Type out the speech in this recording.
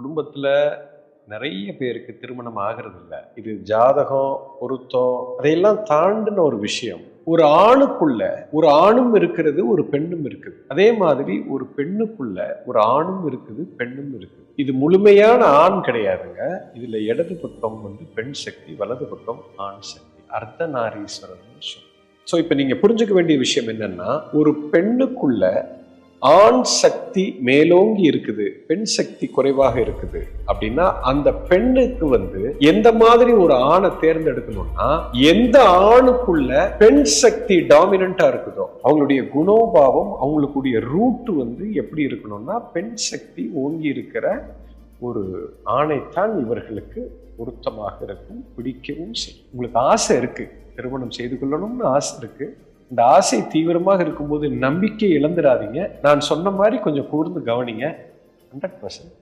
குடும்பத்தில் நிறைய பேருக்கு திருமணம் ஆகிறதில்ல. இது ஜாதகம் பொருத்தம் அதையெல்லாம் தாண்டின ஒரு விஷயம். ஒரு ஆணுக்குள்ள ஒரு ஆணும் இருக்கிறது ஒரு பெண்ணும் இருக்குது. அதே மாதிரி ஒரு பெண்ணுக்குள்ள ஒரு ஆணும் இருக்குது பெண்ணும் இருக்குது. இது முழுமையான ஆண் கிடையாதுங்க. இதுல இடது பக்கம் வந்து பெண் சக்தி வலது பக்கம் ஆண் சக்தி. அர்த்தநாரீஸ்வரன் சொல்லுவோம் ஸோ இப்போ நீங்கள் புரிஞ்சுக்க வேண்டிய விஷயம் என்னன்னா ஒரு பெண்ணுக்குள்ள ஆண் சக்தி மேலோங்கி இருக்குது பெண் சக்தி குறைவாக இருக்குது. அப்படின்னா அந்த பெண்ணுக்கு வந்து எந்த மாதிரி ஒரு ஆணை தேர்ந்தெடுக்கணும்னா எந்த ஆணுக்குள்ள பெண் சக்தி டாமினண்டா இருக்குதோ அவங்களுடைய குணோபாவம் அவங்களுக்குடைய ரூட் வந்து எப்படி இருக்கணும்னா பெண் சக்தி ஓங்கி இருக்கிற ஒரு ஆணைத்தான் இவர்களுக்கு பொருத்தமாக இருக்கும் பிடிக்கவும் செய்யும். உங்களுக்கு ஆசை இருக்கு திருமணம் செய்து கொள்ளணும்னு ஆசை இருக்கு இந்த ஆசை தீவிரமாக இருக்கும்போது நம்பிக்கை இழந்துடாதீங்க. நான் சொன்ன மாதிரி கொஞ்சம் கூர்ந்து கவனிங்க. Hundred percent